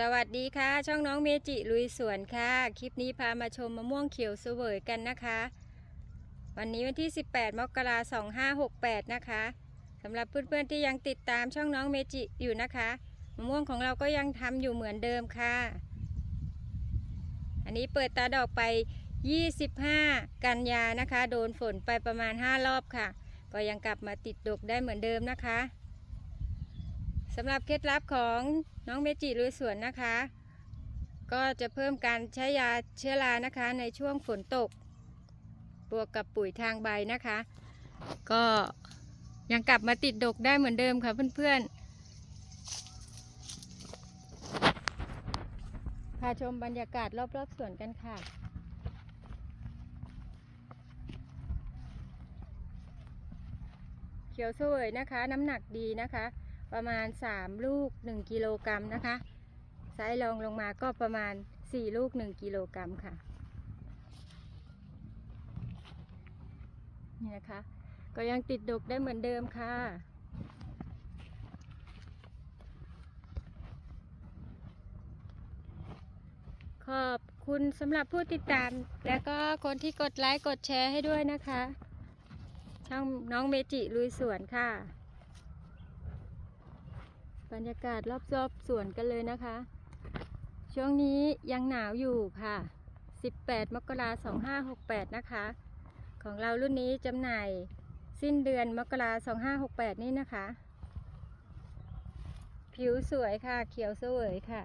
สวัสดีค่ะ ช่องน้องเมจิลุยสวนค่ะ คลิปนี้พามาชมมะม่วงเขียวเสวยกันนะคะ วันนี้วันที่ 18 มกราคม2568 นะคะสำหรับเพื่อนๆที่ยังติดตามช่องน้องเมจิอยู่นะคะมะม่วงของเราก็ยังทำอยู่เหมือนเดิมค่ะ อันนี้เปิดตาดอกไป 25 กันยานะคะ โดนฝนไปประมาณ 5 รอบค่ะ ก็ยังกลับมาติดดกได้เหมือนเดิมนะคะ สำหรับเคล็ดลับของน้องเมจิลุยสวนนะคะ ก็จะเพิ่มการใช้ยาเชื้อรานะคะในช่วงฝนตก บวกกับปุ๋ยทางใบนะคะ ก็ยังกลับมาติดดกได้เหมือนเดิมค่ะเพื่อนๆพาชมบรรยากาศรอบๆสวนกันค่ะเขียวเสวยนะคะ น้ำหนักดีนะคะ ประมาณ 3 ลูก 1 กิโลกรัมนะคะ ไซส์รองลงมาก็ประมาณ 4 ลูก 1 กิโลกรัมค่ะ นี่นะคะ ก็ยังติดดกได้เหมือนเดิมค่ะขอบคุณสำหรับผู้ติดตาม แล้วก็คนที่กดไลค์ กดแชร์ให้ด้วยนะคะ ช่องน้องเมจิลุยสวนค่ะ บรรยากาศรอบๆสวนกันเลยนะคะ ช่วงนี้ยังหนาวอยู่ค่ะ 18 มกราคม 2568 นะคะ ของเรารุ่นนี้จำหน่ายสิ้นเดือนมกราคม 2568 นี่นะคะ ผิวสวยค่ะเขียวเสวยค่ะ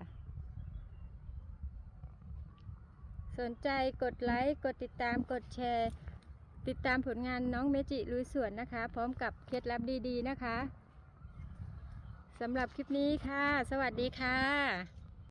สนใจกดไลค์กดติดตามกดแชร์ ติดตามผลงานน้องเมจิลุยสวนนะคะ พร้อมกับเคล็ดลับดีๆนะคะ สำหรับคลิปนี้ค่ะ สวัสดีค่ะ